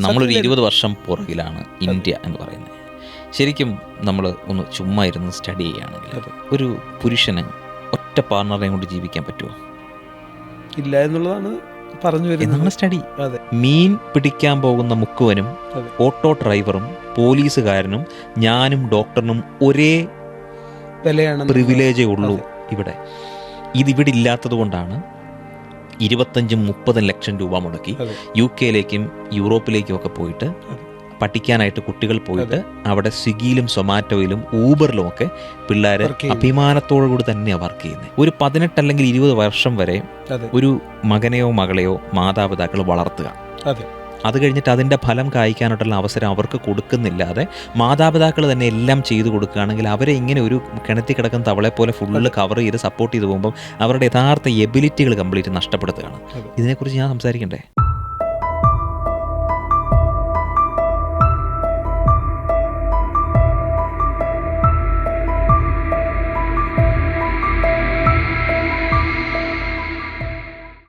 നമ്മളൊരു ഇരുപത് വർഷം പുറകിലാണ് ഇന്ത്യ എന്ന് പറയുന്നത്. ശരിക്കും നമ്മൾ ഒന്ന് ചുമ്മാ ഇരുന്ന് സ്റ്റഡി ചെയ്യുകയാണെങ്കിൽ. ഒരു പുരുഷന് ഒറ്റ പാർട്ണറെയും കൊണ്ട് ജീവിക്കാൻ പറ്റുമോ? ഇല്ല എന്നുള്ളതാണ് പറഞ്ഞു വരുന്നത്. സ്റ്റഡി മീൻ പിടിക്കാൻ പോകുന്ന മുക്കുവനും ഓട്ടോ ഡ്രൈവറും പോലീസുകാരനും ഞാനും ഡോക്ടറിനും ഒരേ വിലയാണ് പ്രിവിലേജേ ഉള്ളൂ ഇവിടെ. ഇതിവിടെ ഇല്ലാത്തത് കൊണ്ടാണ് ഇരുപത്തഞ്ചും മുപ്പതും ലക്ഷം രൂപ മുടക്കി. യു കെയിലേക്കും യൂറോപ്പിലേക്കും ഒക്കെ പോയിട്ട് പഠിക്കാനായിട്ട് കുട്ടികൾ പോയിട്ട് അവിടെ സ്വിഗ്ഗിയിലും സൊമാറ്റോയിലും ഊബറിലും ഒക്കെ പിള്ളേർ Work അഭിമാനത്തോടു കൂടി തന്നെയാണ് വർക്ക് ചെയ്യുന്നത് ഒരു പതിനെട്ട് അല്ലെങ്കിൽ ഇരുപത് വർഷം വരെ ഒരു മകനെയോ മകളെയോ മാതാപിതാക്കൾ വളർത്തുക. അതെ കഴിഞ്ഞിട്ട് അതിന്റെ ഫലം കായ്ക്കാനായിട്ടുള്ള അവസരം അവർക്ക് കൊടുക്കുന്നില്ലാതെ മാതാപിതാക്കൾ തന്നെ എല്ലാം ചെയ്തു കൊടുക്കുകയാണെങ്കിൽ അവരെ ഇങ്ങനെ ഒരു കിണറ്റി കിടക്കുന്ന തവളെ പോലെ ഫുള്ള് കവർ ചെയ്ത് സപ്പോർട്ട് ചെയ്ത് പോകുമ്പോൾ അവരുടെ യഥാർത്ഥ എബിലിറ്റികൾ കംപ്ലീറ്റ് നഷ്ടപ്പെടുത്തുകയാണ്. ഇതിനെക്കുറിച്ച് ഞാൻ സംസാരിക്കണ്ടേ?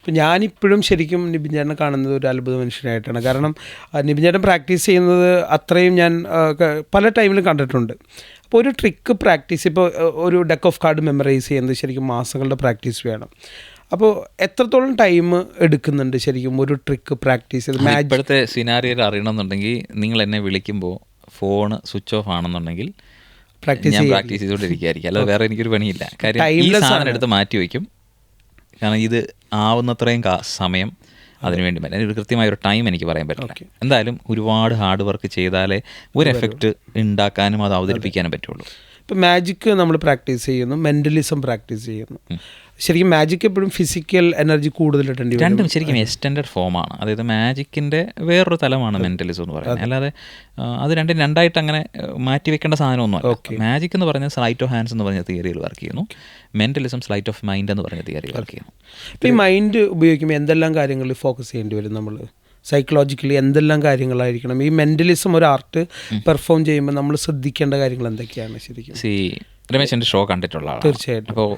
ഇപ്പം ഞാനിപ്പോഴും ശരിക്കും നിബിൻ ചേട്ടനെ കാണുന്നത് ഒരു അത്ഭുത മനുഷ്യനായിട്ടാണ്. കാരണം നിബിൻ ചേട്ടൻ പ്രാക്ടീസ് ചെയ്യുന്നത് അത്രയും ഞാൻ പല ടൈമിലും കണ്ടിട്ടുണ്ട്. അപ്പോൾ ഒരു ട്രിക്ക് പ്രാക്ടീസ് ഇപ്പോൾ ഒരു ഡെക്ക് ഓഫ് കാർഡ് മെമ്മറൈസ് ചെയ്യുന്നത് ശരിക്കും മാസങ്ങളുടെ പ്രാക്ടീസ് വേണം. അപ്പോൾ എത്രത്തോളം ടൈം എടുക്കുന്നുണ്ട് ശരിക്കും ഒരു ട്രിക്ക് പ്രാക്ടീസ്? ചെയ്ത് ഇപ്പോഴത്തെ സിനാരിയിൽ അറിയണമെന്നുണ്ടെങ്കിൽ നിങ്ങൾ എന്നെ വിളിക്കുമ്പോൾ ഫോൺ സ്വിച്ച് ഓഫ് ആണെന്നുണ്ടെങ്കിൽ പ്രാക്ടീസ് ഞാൻ പ്രാക്ടീസ് ചെയ്തുകൊണ്ടിരിക്കുകയായിരിക്കും. അല്ലാതെ വേറെ എനിക്കൊരു പണിയില്ല. കാര്യം ഈ സാധനം എടുത്ത് മാറ്റി വയ്ക്കും. കാരണം ഇത് ആവുന്നത്രയും സമയം അതിനുവേണ്ടി പറ്റും ഒരു കൃത്യമായ ഒരു ടൈം എനിക്ക് പറയാൻ പറ്റില്ല. എന്തായാലും ഒരുപാട് ഹാർഡ് വർക്ക് ചെയ്താലേ ഒരു എഫക്റ്റ് ഉണ്ടാക്കാനും അത് അവതരിപ്പിക്കാനും പറ്റുള്ളൂ. ഇപ്പം മാജിക്ക് നമ്മൾ പ്രാക്ടീസ് ചെയ്യുന്നു മെന്റലിസം പ്രാക്ടീസ് ചെയ്യുന്നു. ശരിക്കും മാജിക് എപ്പോഴും ഫിസിക്കൽ എനർജി കൂടുതലായിട്ടുണ്ട് രണ്ടും ശരിക്കും എക്സ്റ്റൻഡഡ് ഫോമാണ് അതായത് മാജിക്കിന്റെ വേറൊരു തലമാണ് മെന്റലിസം എന്ന് പറയുന്നത്. അല്ലാതെ അത് രണ്ടും രണ്ടായിട്ട് അങ്ങനെ മാറ്റി വെക്കേണ്ട സാധനമൊന്നുമല്ല മാജിക് എന്ന് പറഞ്ഞാൽ സ്ലൈറ്റ് ഓഫ് ഹാൻഡ്സ് എന്ന് പറഞ്ഞ തിയറിയിൽ വർക്ക് ചെയ്യുന്നു. മെന്റലിസം സ്ലൈറ്റ് ഓഫ് മൈൻഡ് എന്ന് പറഞ്ഞ തിയറിയിൽ വർക്ക് ചെയ്യുന്നു. ഇപ്പോൾ ഈ മൈൻഡ് ഉപയോഗിക്കുമ്പോൾ എന്തെല്ലാം കാര്യങ്ങളിൽ ഫോക്കസ് ചെയ്യേണ്ടി വരും നമ്മൾ സൈക്കോളജിക്കലി എന്തെല്ലാം കാര്യങ്ങളായിരിക്കണം? ഈ മെന്റലിസം ഒരു ആർട്ട് പെർഫോം ചെയ്യുമ്പോൾ നമ്മൾ ശ്രദ്ധിക്കേണ്ട കാര്യങ്ങൾ എന്തൊക്കെയാണ് ശരിക്കും? സി രമേശ് എന്റെ ഷോ കണ്ടിട്ടുള്ള തീർച്ചയായിട്ടും. അപ്പോൾ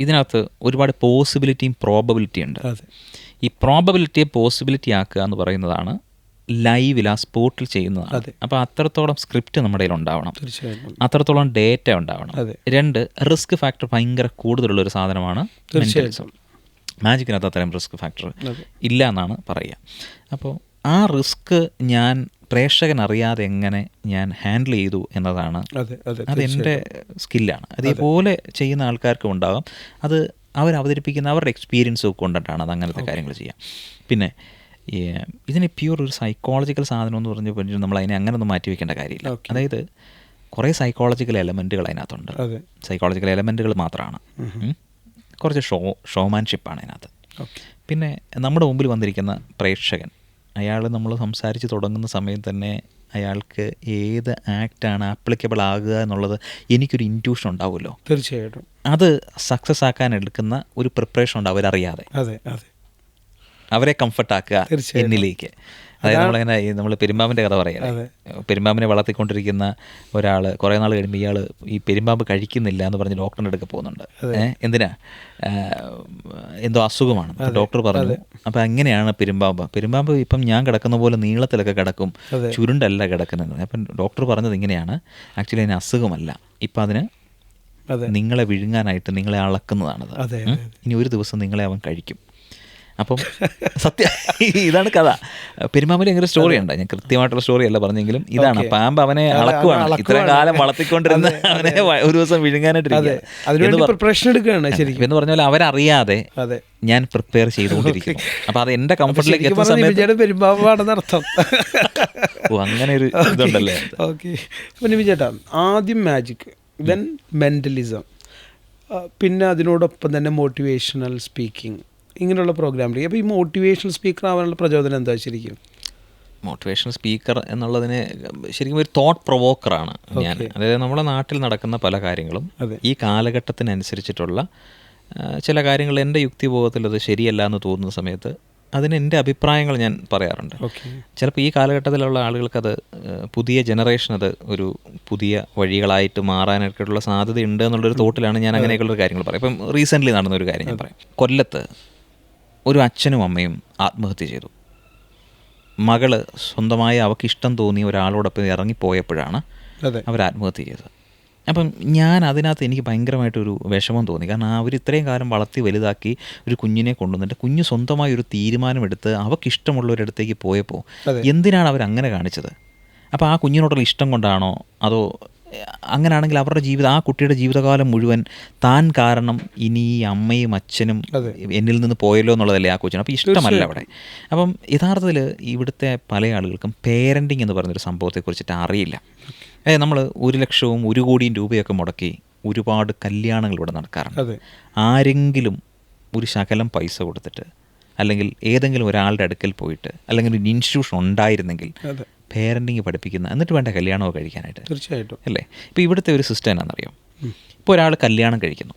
ഇതിനകത്ത് ഒരുപാട് പോസിബിലിറ്റിയും പ്രോബബിലിറ്റിയും ഉണ്ട്. ഈ പ്രോബബിലിറ്റിയെ പോസിബിലിറ്റി ആക്കുക എന്ന് പറയുന്നതാണ് ലൈവിൽ ആ സ്പോട്ടിൽ ചെയ്യുന്നതാണ്. അപ്പോൾ അത്രത്തോളം സ്ക്രിപ്റ്റ് നമ്മുടെ കയ്യിൽ ഉണ്ടാവണം. അത്രത്തോളം ഡേറ്റ ഉണ്ടാവണം. രണ്ട് റിസ്ക് ഫാക്ടർ ഭയങ്കര കൂടുതലുള്ള ഒരു സാധനമാണ്. മാജിക്കിനകത്ത് അത്രയും റിസ്ക് ഫാക്ടർ ഇല്ല എന്നാണ് പറയുക. അപ്പോൾ ആ റിസ്ക് ഞാൻ പ്രേക്ഷകൻ അറിയാതെ എങ്ങനെ ഞാൻ ഹാൻഡിൽ ചെയ്തു എന്നതാണ് അതെന്റെ അതെ അത് സ്കില്ലാണ് അതേപോലെ ചെയ്യുന്ന ആൾക്കാർക്കും ഉണ്ടാകും. അത് അവർ അവതരിപ്പിക്കുന്ന അവരുടെ എക്സ്പീരിയൻസ് കൊണ്ടിട്ടാണ് അത് അങ്ങനത്തെ കാര്യങ്ങൾ ചെയ്യുക പിന്നെ ഇതിന് പ്യൂർ ഒരു സൈക്കോളജിക്കൽ സാധനം എന്ന് പറഞ്ഞു കഴിഞ്ഞാൽ നമ്മൾ അതിനെ അങ്ങനെ ഒന്നും മാറ്റി വെക്കേണ്ട കാര്യമില്ല. അതായത് കുറേ സൈക്കോളജിക്കൽ എലമെന്റുകൾ അതിനകത്തുണ്ട്. സൈക്കോളജിക്കൽ എലമെന്റുകൾ മാത്രമാണ് കുറച്ച് ഷോ ഷോമാൻഷിപ്പാണ് അതിനകത്ത്. പിന്നെ നമ്മുടെ മുമ്പിൽ വന്നിരിക്കുന്ന പ്രേക്ഷകൻ അയാൾ നമ്മൾ സംസാരിച്ച് തുടങ്ങുന്ന സമയം തന്നെ അയാൾക്ക് ഏത് ആക്റ്റാണ് ആപ്ലിക്കബിൾ ആകുക എന്നുള്ളത് എനിക്കൊരു ഇന്റ്യൂഷൻ ഉണ്ടാവുമല്ലോ. തീർച്ചയായിട്ടും. അത് സക്സസ് ആക്കാൻ എടുക്കുന്ന ഒരു പ്രിപ്പറേഷൻ ഉണ്ട് അവരറിയാതെ. അതെ അതെ. അവരെ കംഫർട്ടാക്കുക. എന്നിലേക്ക്. അതായത് നമ്മളിങ്ങനെ നമ്മൾ പെരുമ്പാമ്പിന്റെ കഥ പറയാം. പെരുമ്പാമ്പിനെ വളർത്തിക്കൊണ്ടിരിക്കുന്ന ഒരാൾ കുറേ നാൾ കഴിയുമ്പോൾ ഇയാൾ ഈ പെരുമ്പാമ്പ് കഴിക്കുന്നില്ല എന്ന് പറഞ്ഞ് ഡോക്ടറിന്റെ അടുക്ക പോകുന്നുണ്ട്. എന്തിനാ? എന്തോ അസുഖമാണ്. ഡോക്ടർ പറഞ്ഞു. അപ്പോൾ അങ്ങനെയാണ് പെരുമ്പാമ്പ്. പെരുമ്പാമ്പ് ഇപ്പം ഞാൻ കിടക്കുന്ന പോലെ നീളത്തിലൊക്കെ കിടക്കും. ചുരുണ്ടല്ല കിടക്കുന്നത്. അപ്പം ഡോക്ടർ പറഞ്ഞത് ഇങ്ങനെയാണ്. ആക്ച്വലി അതിന് അസുഖമല്ല. ഇപ്പം അതിന് അതെ. നിങ്ങളെ വിഴുങ്ങാനായിട്ട് നിങ്ങളെ അളക്കുന്നതാണത്? ഇനി ഒരു ദിവസം നിങ്ങളെ അവൻ കഴിക്കും. അപ്പം സത്യ ഇതാണ് കഥ. പെരുമാമലി അങ്ങനെ സ്റ്റോറി ഉണ്ട്. ഞാൻ കൃത്യമായിട്ടുള്ള സ്റ്റോറി അല്ല പറഞ്ഞെങ്കിലും ഇതാണ്. പാമ്പ് അവനെ അളക്കുവാണ്. ഇത്രയും കാലം വളർത്തിക്കൊണ്ടിരുന്ന അവനെ ഒരു ദിവസം വിഴുങ്ങാനായിട്ട് അതെ. എന്ന് ശരിക്കും. പറഞ്ഞാൽ അവരറിയാതെ ഞാൻ പ്രിപ്പയർ ചെയ്തുകൊണ്ടിരിക്കുന്നു. അപ്പൊ അത് എന്റെ കംഫർട്ടിലേക്ക് എത്തുന്ന സമയത്ത് പെരുമ്പാമ്പാണെന്ന് അർത്ഥം. ഓ അങ്ങനെ ഒരു ഇതുണ്ടല്ലേ? ഓക്കെ ചേട്ടാ ആദ്യം മാജിക് ദെൻ മെന്റലിസം പിന്നെ അതിനോടൊപ്പം തന്നെ മോട്ടിവേഷണൽ സ്പീക്കിംഗ് ഇങ്ങനെയുള്ള പ്രോഗ്രാമിലേക്ക് അപ്പോൾ ഈ മോട്ടിവേഷണൽ സ്പീക്കർ ആവാനുള്ള പ്രചോദനം എന്താ ശരിക്കും? മോട്ടിവേഷണൽ സ്പീക്കർ എന്നുള്ളതിന് ശരിക്കും ഒരു തോട്ട് പ്രൊവോക്കറാണ് ഞാൻ. അതായത് നമ്മുടെ നാട്ടിൽ നടക്കുന്ന പല കാര്യങ്ങളും ഈ കാലഘട്ടത്തിനനുസരിച്ചിട്ടുള്ള ചില കാര്യങ്ങൾ എന്റെ യുക്തിബോധത്തിൽ അത് ശരിയല്ല എന്ന് തോന്നുന്ന സമയത്ത് അതിന് എന്റെ അഭിപ്രായങ്ങൾ ഞാൻ പറയാറുണ്ട്. ചിലപ്പോൾ ഈ കാലഘട്ടത്തിലുള്ള ആളുകൾക്കത് പുതിയ ജനറേഷൻ അത് ഒരു പുതിയ വഴികളായിട്ട് മാറാനായിട്ടുള്ള സാധ്യതയുണ്ട് എന്നുള്ളൊരു തോട്ടിലാണ് ഞാൻ അങ്ങനെയൊക്കെയുള്ള കാര്യങ്ങൾ പറയാം. ഇപ്പം റീസെന്റ്ലി നടന്ന ഒരു കാര്യം ഞാൻ പറയാം. കൊല്ലത്ത് ഒരു അച്ഛനും അമ്മയും ആത്മഹത്യ ചെയ്തു. മകൾ സ്വന്തമായി അവക്ക് ഇഷ്ടം തോന്നിയ ഒരാളോടൊപ്പം ഇറങ്ങിപ്പോയപ്പോഴാണ് അവർ ആത്മഹത്യ ചെയ്തത്. അപ്പം ഞാൻ അതിനകത്ത് എനിക്ക് ഭയങ്കരമായിട്ടൊരു വിഷമം തോന്നി. കാരണം അവർ ഇത്രയും കാലം വളർത്തി വലുതാക്കി ഒരു കുഞ്ഞിനെ കൊണ്ടുവന്നിട്ട് കുഞ്ഞ് സ്വന്തമായി ഒരു തീരുമാനമെടുത്ത് അവക്കിഷ്ടമുള്ളവരടുത്തേക്ക് പോയപ്പോൾ എന്തിനാണ് അവർ അങ്ങനെ കാണിച്ചത്? അപ്പോൾ ആ കുഞ്ഞിനോടുള്ള ഇഷ്ടം കൊണ്ടാണോ അതോ അങ്ങനെയാണെങ്കിൽ അവരുടെ ജീവിതം ആ കുട്ടിയുടെ ജീവിതകാലം മുഴുവൻ താൻ കാരണം ഇനി ഈ അമ്മയും അച്ഛനും എന്നിൽ നിന്ന് പോയല്ലോ എന്നുള്ളതല്ലേ ആ കൊച്ചിന്. അപ്പോൾ ഇഷ്ടമല്ല അവിടെ. അപ്പം യഥാർത്ഥത്തിൽ ഇവിടുത്തെ പല ആളുകൾക്കും പേരന്റിങ് എന്ന് പറയുന്നൊരു സംഭവത്തെക്കുറിച്ചിട്ട് അറിയില്ല. അതായത് നമ്മൾ ഒരു ലക്ഷവും ഒരു കോടിയും രൂപയൊക്കെ മുടക്കി ഒരുപാട് കല്യാണങ്ങൾ ഇവിടെ നടക്കാറുണ്ട്. ആരെങ്കിലും ഒരു ശകലം പൈസ കൊടുത്തിട്ട് അല്ലെങ്കിൽ ഏതെങ്കിലും ഒരാളുടെ അടുക്കൽ പോയിട്ട് അല്ലെങ്കിൽ ഒരു ഇൻസ്റ്റിറ്റ്യൂഷൻ ഉണ്ടായിരുന്നെങ്കിൽ പേരന്റിങ് പഠിപ്പിക്കുന്ന എന്നിട്ട് വേണ്ട കല്യാണമോ കഴിക്കാനായിട്ട്. തീർച്ചയായിട്ടും. അല്ലേ? ഇപ്പോൾ ഇവിടുത്തെ ഒരു സിസ്റ്റം എന്നാണെന്നറിയോ ഇപ്പോൾ ഒരാൾ കല്യാണം കഴിക്കുന്നു.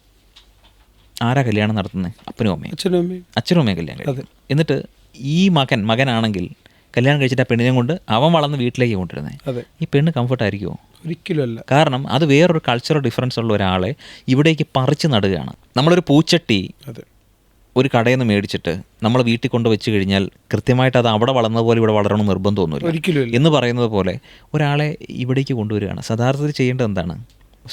ആരാ കല്യാണം നടത്തുന്നത് അപ്പനും അമ്മയും. അച്ഛനും അമ്മയും. അച്ഛനും അമ്മയും കല്യാണം കഴിക്കും എന്നിട്ട് ഈ മകൻ മകനാണെങ്കിൽ കല്യാണം കഴിച്ചിട്ട് ആ പെണ്ണിനെ കൊണ്ട് അവൻ വളർന്ന് വീട്ടിലേക്ക് കൊണ്ടുവരുന്നത് അതെ. ഈ പെണ്ണ് കംഫർട്ട് ആയിരിക്കുമോ ഒരിക്കലും അല്ല. കാരണം അത് വേറൊരു കൾച്ചറൽ ഡിഫറൻസ് ഉള്ള ഒരാളെ ഇവിടേക്ക് പറിച്ചു നടുകയാണ്. നമ്മളൊരു പൂച്ചട്ടി ഒരു കടയിൽ നിന്ന് മേടിച്ചിട്ട് നമ്മൾ വീട്ടിൽ കൊണ്ട് വെച്ച് കഴിഞ്ഞാൽ കൃത്യമായിട്ട് അത് അവിടെ വളർന്ന പോലെ ഇവിടെ വളരണം നിർബന്ധമൊന്നുമില്ല. ഒരിക്കലും എന്ന് പറയുന്നത് പോലെ ഒരാളെ ഇവിടേക്ക് കൊണ്ടുവരികയാണ്. യഥാർത്ഥത്തിൽ ചെയ്യേണ്ടത് എന്താണ്?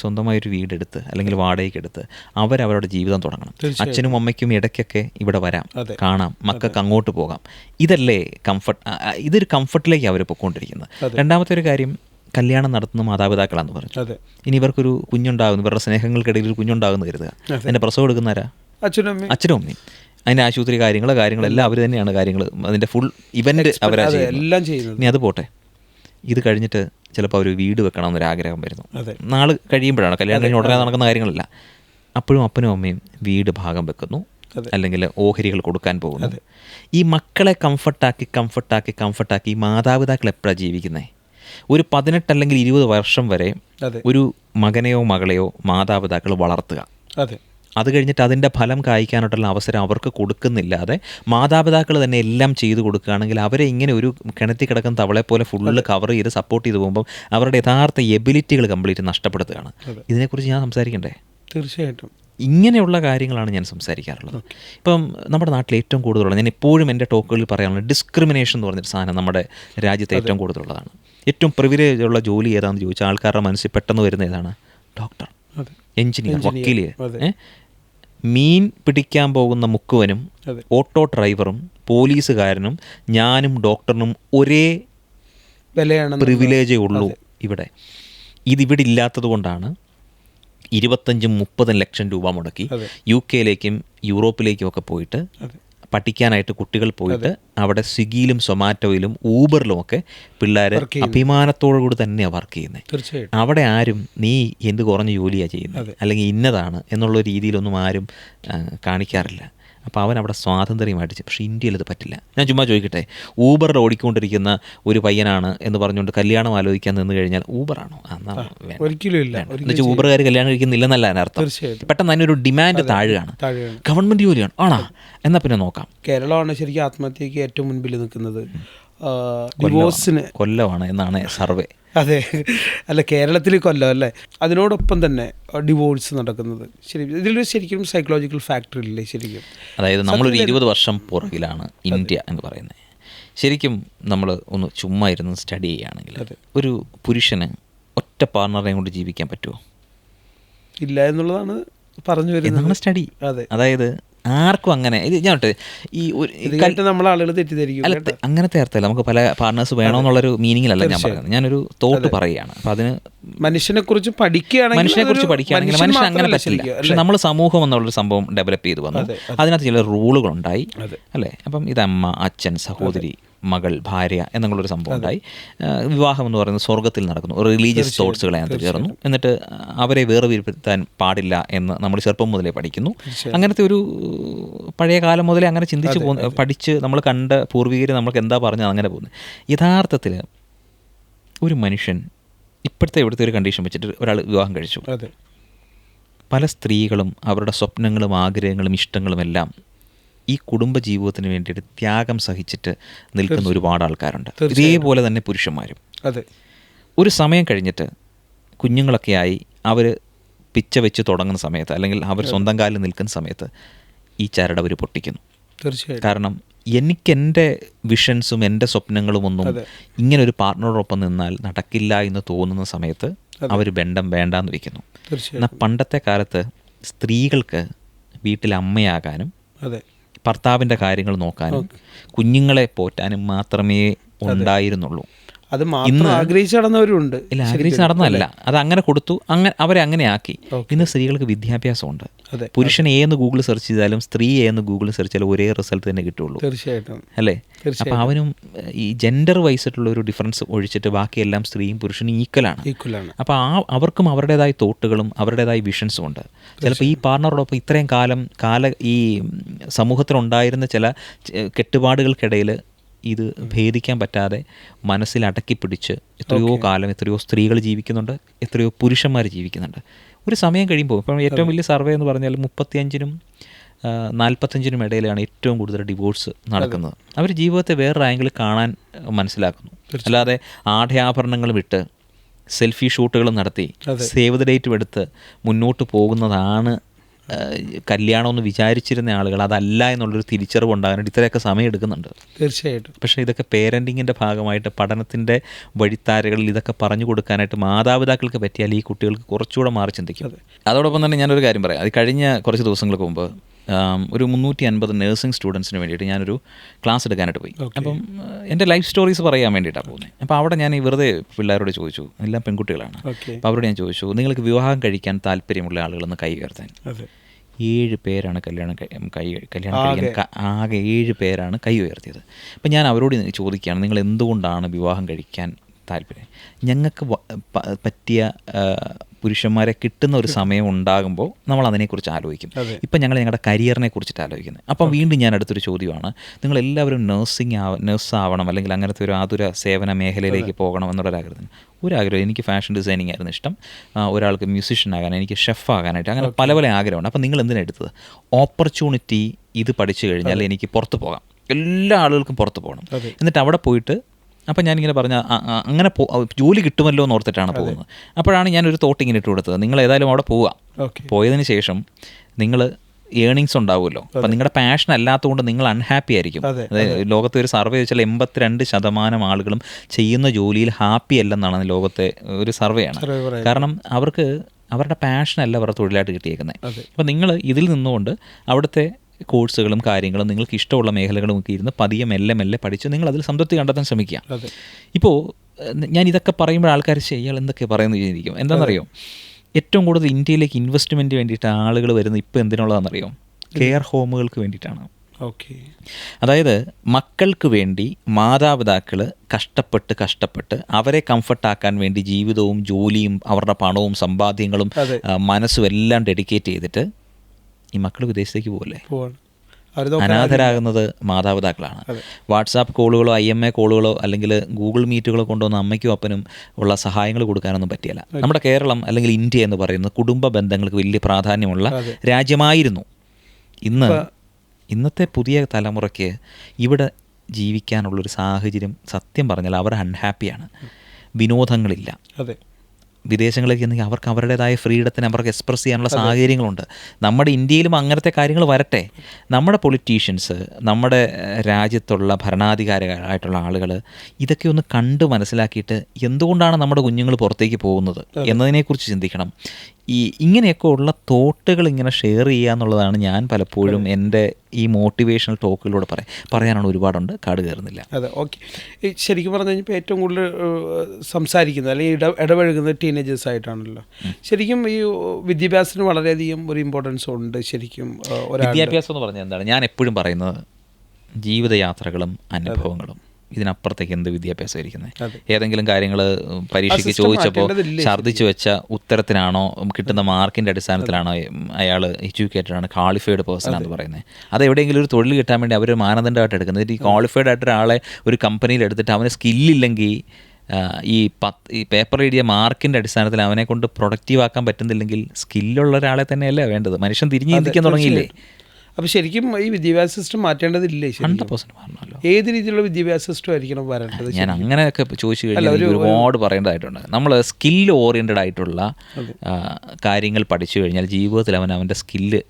സ്വന്തമായൊരു വീടെടുത്ത് അല്ലെങ്കിൽ വാടകയ്ക്കെടുത്ത് അവരവരുടെ ജീവിതം തുടങ്ങണം. അച്ഛനും അമ്മയ്ക്കും ഇടയ്ക്കൊക്കെ ഇവിടെ വരാം കാണാം മക്കൾക്ക് അങ്ങോട്ട് പോകാം. ഇതല്ലേ കംഫർട്ട് ഇതൊരു കംഫർട്ടിലേക്ക് അവർ പൊയ്ക്കൊണ്ടിരിക്കുന്നത്. രണ്ടാമത്തെ ഒരു കാര്യം കല്യാണം നടത്തുന്ന മാതാപിതാക്കളാന്ന് പറഞ്ഞു. ഇനി ഇവർക്കൊരു കുഞ്ഞുണ്ടാകുന്നു ഇവരുടെ സ്നേഹങ്ങൾക്കിടയിൽ ഒരു കുഞ്ഞുണ്ടാകുന്നു കരുതുക. എന്നെ പ്രസവം എടുക്കുന്നവരാ? അച്ഛനും അമ്മയും? അച്ഛനും അമ്മയും. അതിന്റെ ആശുപത്രി കാര്യങ്ങൾ കാര്യങ്ങളെല്ലാം അവർ തന്നെയാണ് കാര്യങ്ങൾ അതിന്റെ ഫുൾ ഇവന്റ് അവരാ എല്ലാം ചെയ്യുന്നത്. ഇനി അത് പോട്ടെ. ഇത് കഴിഞ്ഞിട്ട് ചിലപ്പോൾ അവർ വീട് വെക്കണം എന്നൊരു ആഗ്രഹം വരുന്നു. നാൾ കഴിയുമ്പോഴാണ്. കല്യാണം കഴിഞ്ഞ് ഉടനെ നടക്കുന്ന കാര്യങ്ങളല്ല. അപ്പോഴും അപ്പനും അമ്മയും വീട് ഭാഗം വെക്കുന്നു. അല്ലെങ്കിൽ ഓഹരികൾ കൊടുക്കാൻ പോകുന്നു. ഈ മക്കളെ കംഫർട്ടാക്കി കംഫർട്ടാക്കി കംഫർട്ടാക്കി മാതാപിതാക്കൾ എപ്പോഴാണ് ജീവിക്കുന്നത് ഒരു പതിനെട്ട് അല്ലെങ്കിൽ ഇരുപത് വർഷം വരെ ഒരു മകനെയോ മകളെയോ മാതാപിതാക്കൾ വളർത്തുക. അതെ. അത് കഴിഞ്ഞിട്ട് അതിന്റെ ഫലം കായ്ക്കാനായിട്ടുള്ള അവസരം അവർക്ക് കൊടുക്കുന്നില്ലാതെ മാതാപിതാക്കൾ തന്നെ എല്ലാം ചെയ്തു കൊടുക്കുകയാണെങ്കിൽ അവരെ ഇങ്ങനെ ഒരു കിണറ്റി കിടക്കുന്ന തവളെ പോലെ ഫുള്ള് കവർ ചെയ്ത് സപ്പോർട്ട് ചെയ്ത് പോകുമ്പം അവരുടെ യഥാർത്ഥ എബിലിറ്റികൾ കംപ്ലീറ്റ് നഷ്ടപ്പെടുത്തുകയാണ്. ഇതിനെക്കുറിച്ച് ഞാൻ സംസാരിക്കണ്ടേ? തീർച്ചയായിട്ടും. ഇങ്ങനെയുള്ള കാര്യങ്ങളാണ് ഞാൻ സംസാരിക്കാറുള്ളത്. ഇപ്പം നമ്മുടെ നാട്ടിൽ ഏറ്റവും കൂടുതലുള്ള ഞാൻ എപ്പോഴും എന്റെ ടോക്കുകളിൽ പറയാനുള്ളത് ഡിസ്ക്രിമിനേഷൻ എന്ന് പറഞ്ഞൊരു സാധനം നമ്മുടെ രാജ്യത്ത് ഏറ്റവും കൂടുതലുള്ളതാണ്. ഏറ്റവും പ്രിവിലേജ് ഉള്ള ജോലി ഏതാണെന്ന് ചോദിച്ചാൽ ആൾക്കാരുടെ മനസ്സിൽ പെട്ടെന്ന് വരുന്ന ഏതാണ്? ഡോക്ടർ എഞ്ചിനീയർ വക്കീൽ? മീൻ പിടിക്കാൻ പോകുന്ന മുക്കുവനും ഓട്ടോ ഡ്രൈവറും പോലീസുകാരനും ഞാനും ഡോക്ടറിനും ഒരേ വിലയാണ് പ്രിവിലേജേ ഉള്ളൂ ഇവിടെ. ഇതിവിടെ ഇല്ലാത്തത് കൊണ്ടാണ് ഇരുപത്തഞ്ചും മുപ്പതും ലക്ഷം രൂപ മുടക്കി യു കെയിലേക്കും യൂറോപ്പിലേക്കും ഒക്കെ പോയിട്ട് പഠിക്കാനായിട്ട് കുട്ടികൾ പോയിട്ട് അവിടെ സ്വിഗ്ഗിയിലും സൊമാറ്റോയിലും ഊബറിലും ഒക്കെ പിള്ളേർ അഭിമാനത്തോടു കൂടി തന്നെയാണ് വർക്ക് ചെയ്യുന്നത് അവിടെ ആരും നീ എന്ത് കുറഞ്ഞ ജോലിയാണ് ചെയ്യുന്നത് അല്ലെങ്കിൽ ഇന്നതാണ് എന്നുള്ള രീതിയിലൊന്നും ആരും കാണിക്കാറില്ല. അപ്പോൾ അവൻ അവിടെ സ്വാതന്ത്ര്യമായിട്ട്. പക്ഷേ ഇന്ത്യയിൽ അത് പറ്റില്ല. ഞാൻ ചുമ്മാ ചോദിക്കട്ടെ ഊബറിൽ ഓടിക്കൊണ്ടിരിക്കുന്ന ഒരു പയ്യനാണ് എന്ന് പറഞ്ഞുകൊണ്ട് കല്യാണം ആലോചിക്കാൻ നിന്ന് കഴിഞ്ഞാൽ ഊബറാണോ ഒരിക്കലും ഇല്ല. വേണ്ട. എന്ന് വെച്ചാൽ ഊബറുകാർ കല്യാണം കഴിക്കുന്നില്ലെന്നല്ല അതിനർത്ഥം. പെട്ടെന്ന് തന്നെ ഒരു ഡിമാൻഡ് താഴെയാണ് ഗവൺമെന്റ് ജോലിയാണ്. ആണോ? എന്നാൽ പിന്നെ നോക്കാം. കേരളമാണ് ശരിക്കും ആത്മഹത്യക്ക് ഏറ്റവും മുൻപിൽ നിൽക്കുന്നത്. ഡിവോഴ്സിന് കൊല്ലമാണ് എന്നാണ് സർവേ. അതെ. അല്ല കേരളത്തിൽ കൊല്ലം അല്ലേ? അതിനോടൊപ്പം തന്നെ ഡിവോഴ്സ് നടക്കുന്നത്. ശരി ഇതിലൊരു ശരിക്കും സൈക്കോളജിക്കൽ ഫാക്ടർ ഇല്ലേ ശരിക്കും? അതായത് നമ്മളൊരു ഇരുപത് വർഷം പുറകിലാണ് ഇന്ത്യ എന്ന് പറയുന്നത്. ശരിക്കും നമ്മൾ ഒന്ന് ചുമ്മാ ഇരുന്ന് സ്റ്റഡി ചെയ്യുകയാണെങ്കിൽ ഒരു പുരുഷന് ഒറ്റ പാർട്ണറിനെ കൊണ്ട് ജീവിക്കാൻ പറ്റുമോ? ഇല്ല എന്നുള്ളതാണ് പറഞ്ഞു വരുന്നത്. സ്റ്റഡി അതെ. അതായത് ആർക്കും അങ്ങനെ. ഇത് ഞാൻ ഈ നമ്മളെ നമ്മൾ ആളുകൾ തെറ്റിദ്ധരിക്കും അല്ല അങ്ങനത്തെ അർത്ഥമല്ല നമുക്ക് പല പാർട്ണേഴ്സ് വേണമെന്നുള്ളൊരു മീനിങ്ങിലല്ല ഞാൻ പറയുന്നത് ഞാനൊരു തോട്ട് പറയുകയാണ്. അപ്പം അതിന് മനുഷ്യനെ കുറിച്ച് പഠിക്കുകയാണെങ്കിൽ മനുഷ്യനെ കുറിച്ച് പഠിക്കുകയാണെങ്കിൽ മനുഷ്യൻ അങ്ങനെ പറ്റില്ല. പക്ഷെ നമ്മൾ സമൂഹം എന്നുള്ളൊരു സംഭവം ഡെവലപ്പ് ചെയ്ത് വന്നു. അതെ, അതിനകത്ത് ചില റൂളുകളുണ്ടായി ഉണ്ടായി അല്ലേ? അപ്പം ഇത് അമ്മ അച്ഛൻ സഹോദരി മകൾ ഭാര്യ എന്നുള്ളൊരു സംഭവം ഉണ്ടായി വിവാഹം എന്ന് പറയുന്നത് സ്വർഗത്തിൽ നടക്കുന്നു. റിലീജിയസ് തോട്ട്സുകളെ അതിനകത്ത് ചേർന്നു എന്നിട്ട് അവരെ വേറെ വേർതിരിപ്പെടുത്താൻ പാടില്ല എന്ന് നമ്മൾ ചെറുപ്പം മുതലേ പഠിക്കുന്നു. അങ്ങനത്തെ ഒരു പഴയ കാലം മുതലേ അങ്ങനെ ചിന്തിച്ച് പോകുന്ന പഠിച്ച് നമ്മൾ കണ്ട പൂർവികർ നമ്മൾക്ക് എന്താ പറഞ്ഞത് അങ്ങനെ പോകുന്നത് യഥാർത്ഥത്തിൽ ഒരു മനുഷ്യൻ ഇപ്പോഴത്തെ ഇവിടുത്തെ ഒരു കണ്ടീഷൻ വെച്ചിട്ട് ഒരാൾ വിവാഹം കഴിച്ചു. പല സ്ത്രീകളും അവരുടെ സ്വപ്നങ്ങളും ആഗ്രഹങ്ങളും ഇഷ്ടങ്ങളും എല്ലാം ഈ കുടുംബ ജീവിതത്തിന് വേണ്ടിയിട്ട് ത്യാഗം സഹിച്ചിട്ട് നിൽക്കുന്ന ഒരുപാട് ആൾക്കാരുണ്ട്. ഇതേപോലെ തന്നെ പുരുഷന്മാരും. അതെ. ഒരു സമയം കഴിഞ്ഞിട്ട് കുഞ്ഞുങ്ങളൊക്കെ ആയി അവർ പിച്ച വെച്ച് തുടങ്ങുന്ന സമയത്ത് അല്ലെങ്കിൽ അവർ സ്വന്തം കാലിൽ നിൽക്കുന്ന സമയത്ത് ഈ ചരട് അവർ പൊട്ടിക്കുന്നു. തീർച്ചയായും. കാരണം എനിക്കെന്റെ വിഷൻസും എന്റെ സ്വപ്നങ്ങളും ഒന്നും ഇങ്ങനെ ഒരു പാർട്ട്ണറോടൊപ്പം നിന്നാൽ നടക്കില്ല എന്ന് തോന്നുന്ന സമയത്ത് അവർ ബന്ധം വേണ്ടാന്ന് വെക്കുന്നു. തീർച്ചയായും. എന്നാൽ പണ്ടത്തെ കാലത്ത് സ്ത്രീകൾക്ക് വീട്ടിൽ അമ്മയാകാനും അതെ. ഭർത്താവിന്റെ കാര്യങ്ങൾ നോക്കാനും കുഞ്ഞുങ്ങളെ പോറ്റാനും മാത്രമേ ഉണ്ടായിരുന്നുള്ളൂ. അത് മാത്രം ആഗ്രഹിച്ച് നടന്നവരുണ്ട് ഇല്ല ആഗ്രഹിച്ച് നടന്നതല്ല. അത് അങ്ങനെ കൊടുത്തു അങ്ങനെ അവരെ അങ്ങനെ ആക്കി. ഇന്ന് സ്ത്രീകൾക്ക് വിദ്യാഭ്യാസമുണ്ട്. ഉണ്ട് പുരുഷൻ ഏന്ന് ഗൂഗിൾ സെർച്ച് ചെയ്താലും സ്ത്രീ ഏന്ന് ഗൂഗിൾ സെർച്ച് ചെയ്താലും ഒരേ റിസൾട്ട് തന്നെ കിട്ടുള്ളൂ. തീർച്ചയായിട്ടും. അല്ലേ? അപ്പോൾ അവനും ഈ ജെൻഡർ വൈസ് ആയിട്ടുള്ള ഒരു ഡിഫറൻസ് ഒഴിച്ചിട്ട് ബാക്കിയെല്ലാം സ്ത്രീയും പുരുഷനും ഈക്വലാണ് ഈക്വലാണ് അപ്പോൾ ആ അവർക്കും അവരുടേതായ തോട്ടുകളും അവരുടേതായ വിഷൻസും ഉണ്ട്. ചിലപ്പോൾ ഈ പാർട്ണറോടൊപ്പം ഇത്രയും കാലം കാല ഈ സമൂഹത്തിലുണ്ടായിരുന്ന ചില കെട്ടുപാടുകൾക്കിടയിൽ ഇത് ഭേദിക്കാൻ പറ്റാതെ മനസ്സിൽ അടക്കി പിടിച്ച് എത്രയോ കാലം എത്രയോ സ്ത്രീകൾ ജീവിക്കുന്നുണ്ട് എത്രയോ പുരുഷന്മാർ ജീവിക്കുന്നുണ്ട്. ഒരു സമയം കഴിയുമ്പോൾ ഇപ്പം ഏറ്റവും വലിയ സർവേ എന്ന് പറഞ്ഞാൽ മുപ്പത്തിയഞ്ചിനും നാൽപ്പത്തഞ്ചിനും ഇടയിലാണ് ഏറ്റവും കൂടുതൽ ഡിവോഴ്സ് നടക്കുന്നത്. അവർ ജീവിതത്തെ വേറൊരു ആംഗിൾ കാണാൻ മനസ്സിലാക്കുന്നു. അല്ലാതെ ആഢയാഭരണങ്ങൾ വിട്ട് സെൽഫി ഷൂട്ടുകൾ നടത്തി സേവ് ദ ഡേറ്റും എടുത്ത് മുന്നോട്ട് പോകുന്നതാണ് കല്യാണം എന്ന് വിചാരിച്ചിരുന്ന ആളുകൾ അതല്ല എന്നുള്ളൊരു തിരിച്ചറിവ് ഉണ്ടാകാനായിട്ട് ഇത്രയൊക്കെ സമയം എടുക്കുന്നുണ്ട്. തീർച്ചയായിട്ടും. പക്ഷേ ഇതൊക്കെ പേരന്റിങ്ങിന്റെ ഭാഗമായിട്ട് പഠനത്തിന്റെ വഴിത്താരകളിൽ ഇതൊക്കെ പറഞ്ഞു കൊടുക്കാനായിട്ട് മാതാപിതാക്കൾക്ക് പറ്റിയാൽ ഈ കുട്ടികൾക്ക് കുറച്ചുകൂടെ മാറി ചിന്തിക്കും. അതോടൊപ്പം തന്നെ ഞാനൊരു കാര്യം പറയാം. അത് കഴിഞ്ഞ കുറച്ച് ദിവസങ്ങൾക്ക് മുമ്പ് ഒരു മുന്നൂറ്റി അൻപത് നഴ്സിംഗ് സ്റ്റുഡൻസിന് വേണ്ടിയിട്ട് ഞാനൊരു ക്ലാസ് എടുക്കാനായിട്ട് പോയി. അപ്പം എന്റെ ലൈഫ് സ്റ്റോറീസ് പറയാൻ വേണ്ടിയിട്ടാണ് പോകുന്നത്. അപ്പോൾ അവിടെ ഞാൻ ഈ വെറുതെ പിള്ളേരോട് ചോദിച്ചു എല്ലാം പെൺകുട്ടികളാണ്? അപ്പോൾ അവരോട് ഞാൻ ചോദിച്ചു നിങ്ങൾക്ക് വിവാഹം കഴിക്കാൻ താല്പര്യമുള്ള ആളുകളെന്ന് കൈ ഉയർത്താൻ. ഏഴ് പേരാണ് കല്യാണം കൈ കല്യാണം കഴിക്കാൻ ആകെ. ഏഴ് പേരാണ് കൈ ഉയർത്തിയത്. അപ്പം ഞാൻ അവരോട് ചോദിക്കുകയാണ് നിങ്ങൾ എന്തുകൊണ്ടാണ് വിവാഹം കഴിക്കാൻ താല്പര്യം? ഞങ്ങൾക്ക് പറ്റിയ പുരുഷന്മാരെ കിട്ടുന്ന ഒരു സമയം ഉണ്ടാകുമ്പോൾ നമ്മൾ അതിനെക്കുറിച്ച് ആലോചിക്കും. ഇപ്പം ഞങ്ങൾ ഞങ്ങളുടെ കരിയറിനെ കുറിച്ചിട്ട് ആലോചിക്കുന്നത് അപ്പം വീണ്ടും ഞാൻ അടുത്തൊരു ചോദ്യമാണ്. നിങ്ങൾ എല്ലാവരും നഴ്സിംഗ് ആവ നഴ്സ് ആവണം അല്ലെങ്കിൽ അങ്ങനത്തെ ഒരു ആതുര സേവന മേഖലയിലേക്ക് പോകണം എന്നുള്ളൊരാഗ്രഹം ഒരാഗ്രഹം എനിക്ക് ഫാഷൻ ഡിസൈനിങ് ആയിരുന്നു ഇഷ്ടം. ഒരാൾക്ക് മ്യൂസിഷ്യൻ ആകാൻ എനിക്ക് ഷെഫ് ആകാനായിട്ട് അങ്ങനെ പല പല ആഗ്രഹമുണ്ട്. അപ്പം നിങ്ങൾ എന്തിനാണ് എടുത്തത്? ഓപ്പർച്യൂണിറ്റി ഇത് പഠിച്ചു കഴിഞ്ഞാൽ എനിക്ക് പുറത്ത് പോകാം. എല്ലാ ആളുകൾക്കും പുറത്ത് പോകണം. എന്നിട്ട് അവിടെ പോയിട്ട് അപ്പം ഞാനിങ്ങനെ പറഞ്ഞ അങ്ങനെ പോ ജോലി കിട്ടുമല്ലോ എന്ന് ഓർത്തിട്ടാണ് പോകുന്നത്. അപ്പോഴാണ് ഞാനൊരു തോട്ട് ഇങ്ങനെ ഇട്ട് കൊടുത്തത്. നിങ്ങൾ ഏതായാലും അവിടെ പോവുക. ഓക്കെ. പോയതിന് ശേഷം നിങ്ങൾ ഏണിങ്സ് ഉണ്ടാവുമല്ലോ. അപ്പം നിങ്ങളുടെ പാഷൻ അല്ലാത്തതുകൊണ്ട് നിങ്ങൾ അൺഹാപ്പി ആയിരിക്കും. അതായത് ലോകത്തെ ഒരു സർവേ വെച്ചാൽ എൺപത്തിരണ്ട് ശതമാനം ആളുകളും ചെയ്യുന്ന ജോലിയിൽ ഹാപ്പി അല്ലെന്നാണ് ലോകത്തെ ഒരു സർവേ ആണ്. കാരണം അവർക്ക് അവരുടെ പാഷനല്ല അവരുടെ തൊഴിലായിട്ട് കിട്ടിയേക്കുന്നത്. അതെ. അപ്പം നിങ്ങൾ ഇതിൽ നിന്നുകൊണ്ട് അവിടുത്തെ കോഴ്സുകളും കാര്യങ്ങളും നിങ്ങൾക്ക് ഇഷ്ടമുള്ള മേഖലകളും ഒക്കെ ഇരുന്ന് പതിയെ മെല്ലെ മെല്ലെ പഠിച്ച് നിങ്ങൾ അതിൽ സംതൃപ്തി കണ്ടെത്താൻ ശ്രമിക്കുക. ഇപ്പോൾ ഞാൻ ഇതൊക്കെ പറയുമ്പോൾ ആൾക്കാർ ചെയ്യാൻ എന്തൊക്കെ പറയുന്നു വിചാരിക്കും. എന്താണെന്നറിയോ? ഏറ്റവും കൂടുതൽ ഇന്ത്യയിലേക്ക് ഇൻവെസ്റ്റ്മെന്റ് വേണ്ടിയിട്ട് ആളുകൾ വരുന്നത് ഇപ്പോൾ എന്തിനുള്ളതാണെന്നറിയോ? കെയർ ഹോമുകൾക്ക് വേണ്ടിയിട്ടാണ്. ഓക്കെ. അതായത് മക്കൾക്ക് വേണ്ടി മാതാപിതാക്കൾ കഷ്ടപ്പെട്ട് കഷ്ടപ്പെട്ട് അവരെ കംഫർട്ടാക്കാൻ വേണ്ടി ജീവിതവും ജോലിയും അവരുടെ പണവും സമ്പാദ്യങ്ങളും. മനസ്സും എല്ലാം ഡെഡിക്കേറ്റ് ചെയ്തിട്ട് ഈ മക്കൾ വിദേശത്തേക്ക് പോകല്ലേ അനാഥരാകുന്നത് മാതാപിതാക്കളാണ്. വാട്സാപ്പ് കോളുകളോ ഐ എം എ കോളുകളോ അല്ലെങ്കിൽ ഗൂഗിൾ മീറ്റുകളോ കൊണ്ടുവന്ന അമ്മയ്ക്കും അപ്പനും ഉള്ള സഹായങ്ങൾ കൊടുക്കാനൊന്നും പറ്റിയല്ല. നമ്മുടെ കേരളം അല്ലെങ്കിൽ ഇന്ത്യ എന്ന് പറയുന്നത് കുടുംബ ബന്ധങ്ങൾക്ക് വലിയ പ്രാധാന്യമുള്ള രാജ്യമായിരുന്നു. ഇന്ന് ഇന്നത്തെ പുതിയ തലമുറയ്ക്ക് ഇവിടെ ജീവിക്കാനുള്ളൊരു സാഹചര്യം സത്യം പറഞ്ഞാൽ അവർ അൺഹാപ്പിയാണ് വിനോദങ്ങളില്ല. അതെ വിദേശങ്ങളിലേക്ക് ചെന്നെങ്കിൽ അവർക്ക് അവരുടേതായ ഫ്രീഡത്തിന് അവർക്ക് എക്സ്പ്രസ് ചെയ്യാനുള്ള സാഹചര്യങ്ങളുണ്ട്. നമ്മുടെ ഇന്ത്യയിലും അങ്ങനത്തെ കാര്യങ്ങൾ വരട്ടെ. നമ്മുടെ പൊളിറ്റീഷ്യൻസ് നമ്മുടെ രാജ്യത്തുള്ള ഭരണാധികാരികളായിട്ടുള്ള ആളുകൾ ഇതൊക്കെ ഒന്ന് കണ്ട് മനസ്സിലാക്കിയിട്ട് എന്തുകൊണ്ടാണ് നമ്മുടെ കുഞ്ഞുങ്ങൾ പുറത്തേക്ക് പോകുന്നത് എന്നതിനെക്കുറിച്ച് ചിന്തിക്കണം. ഈ ഇങ്ങനെയൊക്കെ ഉള്ള തോട്ടുകൾ ഇങ്ങനെ ഷെയർ ചെയ്യുക എന്നുള്ളതാണ് ഞാൻ പലപ്പോഴും എന്റെ ഈ മോട്ടിവേഷണൽ ടോക്കുകളിലൂടെ പറയാം. പറയാനാണ് ഒരുപാടുണ്ട്. കാട് കയറുന്നില്ല. അതെ ഓക്കെ. ശരിക്കും പറഞ്ഞു കഴിഞ്ഞപ്പോൾ ഏറ്റവും കൂടുതൽ സംസാരിക്കുന്നത് അല്ലെങ്കിൽ ഇട ഇടപഴകുന്നത് ടീനേജേഴ്സ് ആയിട്ടാണല്ലോ. ശരിക്കും ഈ വിദ്യാഭ്യാസത്തിന് വളരെയധികം ഒരു ഇമ്പോർട്ടൻസ് ഉണ്ട് ശരിക്കും വിദ്യാഭ്യാസം എന്ന് പറഞ്ഞാൽ എന്താണ്? ഞാൻ എപ്പോഴും പറയുന്നത് ജീവിതയാത്രകളും അനുഭവങ്ങളും. ഇതിനപ്പുറത്തേക്ക് എന്ത് വിദ്യാഭ്യാസം ഇരിക്കുന്നത് ഏതെങ്കിലും കാര്യങ്ങൾ പരീക്ഷയ്ക്ക് ചോദിച്ചപ്പോൾ ഛർദ്ദിച്ചു വെച്ച ഉത്തരത്തിനാണോ കിട്ടുന്ന മാർക്കിന്റെ അടിസ്ഥാനത്തിലാണോ അയാൾ എഡ്യൂക്കേറ്റഡ് ആണ് ക്വാളിഫൈഡ് പേഴ്സൺ എന്ന് പറയുന്നത്. അത് എവിടെയെങ്കിലും ഒരു തൊഴിൽ കിട്ടാൻ വേണ്ടി അവർ മാനദണ്ഡമായിട്ട് എടുക്കുന്നത്. ഈ ക്വാളിഫൈഡ് ആയിട്ട് ഒരാളെ ഒരു കമ്പനിയിൽ എടുത്തിട്ട് അവന് സ്കില്ലില്ലെങ്കിൽ ഈ പത്ത് ഈ പേപ്പർ എഴുതിയ മാർക്കിന്റെ അടിസ്ഥാനത്തിൽ അവനെ കൊണ്ട് പ്രൊഡക്റ്റീവ് ആക്കാൻ പറ്റുന്നില്ലെങ്കിൽ സ്കില്ലുള്ള ഒരാളെ തന്നെയല്ലേ വേണ്ടത്? മനുഷ്യൻ തിരിഞ്ഞു ചിന്തിക്കാൻ തുടങ്ങിയില്ലേ? അപ്പോൾ ശരിക്കും ഈ വിദ്യാഭ്യാസ സിസ്റ്റം മാറ്റേണ്ടതില്ലേ ഹൺഡ്രഡ് ഏത് രീതിയിലുള്ള വിദ്യാഭ്യാസ സിസ്റ്റം ആയിരിക്കണം വരേണ്ടത് ഞാൻ അങ്ങനെയൊക്കെ ചോദിച്ചു കഴിഞ്ഞാൽ ഒരുപാട് പറയേണ്ടതായിട്ടുണ്ട്. നമ്മൾ സ്കിൽ ഓറിയന്റഡ് ആയിട്ടുള്ള കാര്യങ്ങൾ പഠിച്ചു കഴിഞ്ഞാൽ ജീവിതത്തിൽ അവൻ അവന്റെ സ്കില്ല്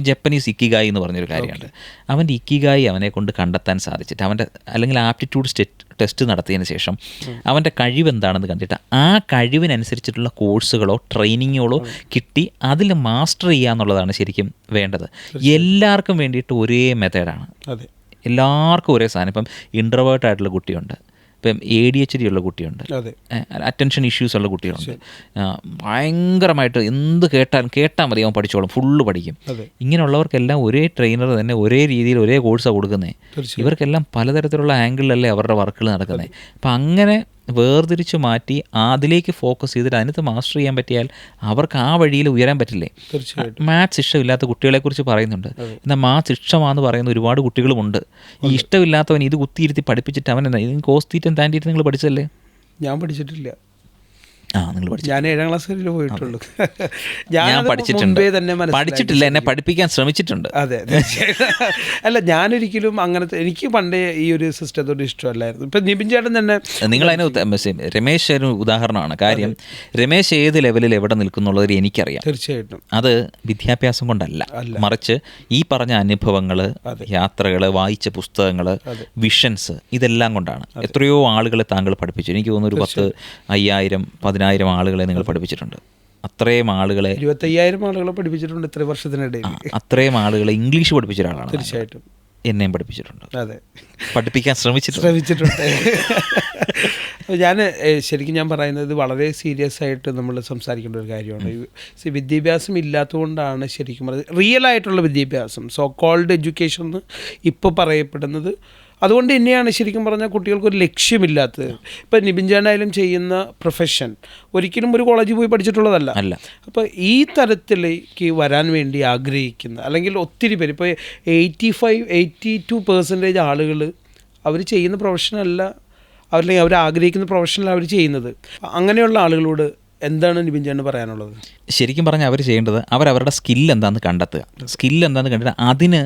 ജപ്പനീസ് ഇക്കിഗായി എന്ന് പറഞ്ഞൊരു കാര്യമുണ്ട്. അവന്റെ ഇക്കിഗായി അവനെ കൊണ്ട് കണ്ടെത്താൻ സാധിച്ചിട്ട് അവന്റെ അല്ലെങ്കിൽ ആപ്റ്റിറ്റ്യൂഡ് ടെസ്റ്റ് നടത്തിയതിന് ശേഷം അവന്റെ കഴിവ് എന്താണെന്ന് കണ്ടിട്ട് ആ കഴിവിനനുസരിച്ചിട്ടുള്ള കോഴ്സുകളോ ട്രെയിനിങ്ങുകളോ കിട്ടി അതിൽ മാസ്റ്റർ ചെയ്യുക എന്നുള്ളതാണ് ശരിക്കും വേണ്ടത്. എല്ലാവർക്കും വേണ്ടിയിട്ട് ഒരേ മെത്തേഡാണ് അതെ. എല്ലാവർക്കും ഒരേ സാധനം. ഇപ്പം ഇൻട്രവേർട്ട് ആയിട്ടുള്ള കുട്ടിയുണ്ട്. ഇപ്പം എ ഡി എച്ച് ഡി ഉള്ള കുട്ടിയുണ്ട്. അറ്റൻഷൻ ഇഷ്യൂസ് ഉള്ള കുട്ടികളുണ്ട്. ഭയങ്കരമായിട്ട് എന്ത് കേട്ടാലും കേട്ടാൽ മതി അവൻ പഠിച്ചോളും ഫുള്ള് പഠിക്കും. ഇങ്ങനെയുള്ളവർക്കെല്ലാം ഒരേ ട്രെയിനർ തന്നെ ഒരേ രീതിയിൽ ഒരേ കോഴ്സാണ് കൊടുക്കുന്നത് ഇവർക്കെല്ലാം പലതരത്തിലുള്ള ആംഗിളിലല്ലേ അവരുടെ വർക്കുകൾ നടക്കുന്നത് അപ്പം അങ്ങനെ വേർതിരിച്ച് മാറ്റി അതിലേക്ക് ഫോക്കസ് ചെയ്തിട്ട് അതിനകത്ത് മാസ്റ്റർ ചെയ്യാൻ പറ്റിയാൽ അവർക്ക് ആ വഴിയിൽ ഉയരാൻ പറ്റില്ലേ? മാത്സ് ഇഷ്ടമില്ലാത്ത കുട്ടികളെക്കുറിച്ച് പറയുന്നുണ്ട്. എന്നാൽ മാത്സ് ഇഷ്ടമാണെന്ന് പറയുന്ന ഒരുപാട് കുട്ടികളുമുണ്ട് ഈ ഇഷ്ടമില്ലാത്തവൻ ഇത് കുത്തിയിരുത്തി പഠിപ്പിച്ചിട്ട് അവൻ എന്താ ഇതിന് താൻ തീറ്റം നിങ്ങൾ പഠിച്ചല്ലേ ഞാൻ പഠിച്ചിട്ടില്ല. ആ നിങ്ങൾ പഠിച്ചു ഞാൻ ഏഴാം ക്ലാസ് വരെ പോയിട്ടുള്ളൂ. ഞാൻ പഠിച്ചിട്ടുണ്ട്. തന്നെ പഠിച്ചിട്ടില്ല എന്നെ പഠിപ്പിക്കാൻ ശ്രമിച്ചിട്ടുണ്ട്. അതെ. അല്ല ഞാനൊരിക്കലും അങ്ങനത്തെ എനിക്ക് പണ്ടേ ഈ ഒരു സിസ്റ്റത്തോട് ഇഷ്ടമല്ലായിരുന്നു. ഇപ്പം നിബിൻ ചേട്ടൻ തന്നെ നിങ്ങൾ അതിന് രമേശ് ഒരു ഉദാഹരണമാണ്. കാര്യം രമേശ് ഏത് ലെവലിൽ എവിടെ നിൽക്കുന്നുള്ളത് എനിക്കറിയാം. തീർച്ചയായിട്ടും. അത് വിദ്യാഭ്യാസം കൊണ്ടല്ല. മറിച്ച് ഈ പറഞ്ഞ അനുഭവങ്ങൾ യാത്രകൾ വായിച്ച പുസ്തകങ്ങൾ വിഷൻസ് ഇതെല്ലാം കൊണ്ടാണ്. എത്രയോ ആളുകളെ താങ്കൾ പഠിപ്പിച്ചു. എനിക്ക് തോന്നുന്നു ഒരു പത്ത് അയ്യായിരം പതിനായിരം ആളുകളെ നിങ്ങൾ പഠിപ്പിച്ചിട്ടുണ്ട്. അത്രയും ആളുകളെ ഇരുപത്തയ്യായിരം ആളുകളെ പഠിപ്പിച്ചിട്ടുണ്ട് ഇത്ര വർഷത്തിനിടയിൽ. അത്രയും ആളുകളെ ഇംഗ്ലീഷ് പഠിപ്പിച്ച ഒരാളാണ്. തീർച്ചയായിട്ടും. എന്നെയും പഠിപ്പിച്ചിട്ടുണ്ട്. അതെ. പഠിപ്പിക്കാൻ ശ്രമിച്ചിട്ടുണ്ട്. ശ്രമിച്ചിട്ടുണ്ട്. ഞാൻ ശരിക്കും ഞാൻ പറയുന്നത് വളരെ സീരിയസ് ആയിട്ട് നമ്മൾ സംസാരിക്കേണ്ട ഒരു കാര്യമാണ്. വിദ്യാഭ്യാസം ഇല്ലാത്തതുകൊണ്ടാണ് ശരിക്കും പറയുന്നത് റിയൽ ആയിട്ടുള്ള വിദ്യാഭ്യാസം സോ കോൾഡ് എഡ്യൂക്കേഷൻ എന്ന് ഇപ്പോൾ പറയപ്പെടുന്നത് അതുകൊണ്ട് തന്നെയാണ് ശരിക്കും പറഞ്ഞാൽ കുട്ടികൾക്ക് ഒരു ലക്ഷ്യമില്ലാത്തത്. ഇപ്പം നിബിഞ്ചാനായാലും ചെയ്യുന്ന പ്രൊഫഷൻ ഒരിക്കലും ഒരു കോളേജിൽ പോയി പഠിച്ചിട്ടുള്ളതല്ല. അല്ല. അപ്പോൾ ഈ തരത്തിലേക്ക് വരാൻ വേണ്ടി ആഗ്രഹിക്കുന്ന അല്ലെങ്കിൽ ഒത്തിരി പേര് ഇപ്പോൾ eighty five eighty two percentage ആളുകൾ അവർ ചെയ്യുന്ന പ്രൊഫഷനല്ല അവരല്ലെങ്കിൽ അവർ ആഗ്രഹിക്കുന്ന പ്രൊഫഷനല്ല അവർ ചെയ്യുന്നത്. അങ്ങനെയുള്ള ആളുകളോട് എന്താണ് നിബിൻ ചേട്ടന് പറയാനുള്ളത്? ശരിക്കും പറഞ്ഞാൽ അവർ ചെയ്യേണ്ടത് അവരവരുടെ സ്കില്ല് എന്താണെന്ന് കണ്ടെത്തുക. സ്കില്ല് എന്താണെന്ന് കണ്ടിട്ട് അതിന്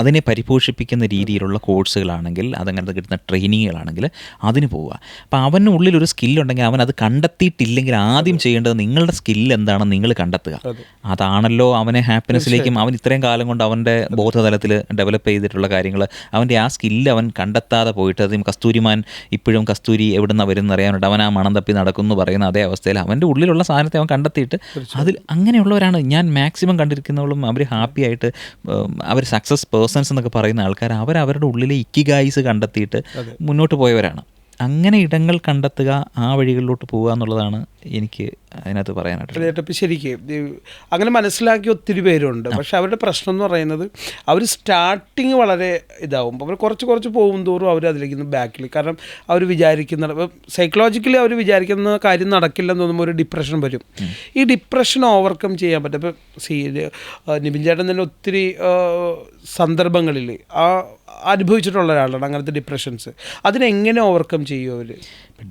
അതിനെ പരിപോഷിപ്പിക്കുന്ന രീതിയിലുള്ള കോഴ്സുകളാണെങ്കിൽ അതങ്ങനത്തെ കിട്ടുന്ന ട്രെയിനിങ്ങുകളാണെങ്കിൽ അതിന് പോവുക. അപ്പോൾ അവന് ഉള്ളിൽ ഒരു സ്കില്ലുണ്ടെങ്കിൽ അവൻ അത് കണ്ടെത്തിയിട്ടില്ലെങ്കിൽ ആദ്യം ചെയ്യേണ്ടത് നിങ്ങളുടെ സ്കില്ല് എന്താണെന്ന് നിങ്ങൾ കണ്ടെത്തുക. അതാണല്ലോ അവനെ ഹാപ്പിനെസ്സിലേക്കും അവൻ ഇത്രയും കാലം കൊണ്ട് അവന്റെ ബോധതലത്തിൽ ഡെവലപ്പ് ചെയ്തിട്ടുള്ള കാര്യങ്ങൾ. അവന്റെ ആ സ്കില്ല് അവൻ കണ്ടെത്താതെ പോയിട്ട് അതും കസ്തൂരിമാൻ ഇപ്പോഴും കസ്തൂരി എവിടെ നിന്ന് വരുന്ന അറിയാനുണ്ട് അവൻ ആ മണം തപ്പി നടക്കുന്നു പറയുന്ന അതേ അവസ്ഥയിൽ അവന്റെ ഉള്ളിലുള്ള സാധനത്തെ അവൻ കണ്ടെത്തിയിട്ട് അതിൽ അങ്ങനെയുള്ളവരാണ്. ഞാൻ മാക്സിമം കണ്ടിരിക്കുന്നവളും അവർ ഹാപ്പി ആയിട്ട് അവർ സക്സസ് പേഴ്സൺസ് എന്നൊക്കെ പറയുന്ന ആൾക്കാർ അവർ അവരുടെ ഉള്ളിലെ ഇക്കിഗായ്സ് കണ്ടെത്തിയിട്ട് മുന്നോട്ട് പോയവരാണ്. അങ്ങനെ ഇടങ്ങൾ കണ്ടെത്തുക ആ വഴികളിലോട്ട് പോവുക എന്നുള്ളതാണ് എനിക്ക് അതിനകത്ത് പറയാനായിട്ട് ചേട്ടപ്പം ശരിക്കും. അങ്ങനെ മനസ്സിലാക്കി ഒത്തിരി പേരുണ്ട്. പക്ഷെ അവരുടെ പ്രശ്നം എന്ന് പറയുന്നത് അവർ സ്റ്റാർട്ടിങ് വളരെ ഇതാവും. അവർ കുറച്ച് കുറച്ച് പോകും തോറും അവർ അതിലേക്ക് ബാക്കിൽ കാരണം അവർ വിചാരിക്കുന്ന സൈക്കോളജിക്കലി അവർ വിചാരിക്കുന്ന കാര്യം നടക്കില്ലെന്ന് തോന്നുമ്പോൾ ഒരു ഡിപ്രഷൻ വരും. ഈ ഡിപ്രഷൻ ഓവർകം ചെയ്യാൻ പറ്റും. ഇപ്പം സി നിബിൻ ചേട്ടൻ തന്നെ ഒത്തിരി സന്ദർഭങ്ങളിൽ ആ അനുഭവിച്ചിട്ടുള്ള ഒരാളാണ് അങ്ങനത്തെ ഡിപ്രഷൻസ് അതിനെങ്ങനെ ഓവർകം ചെയ്യും അവർ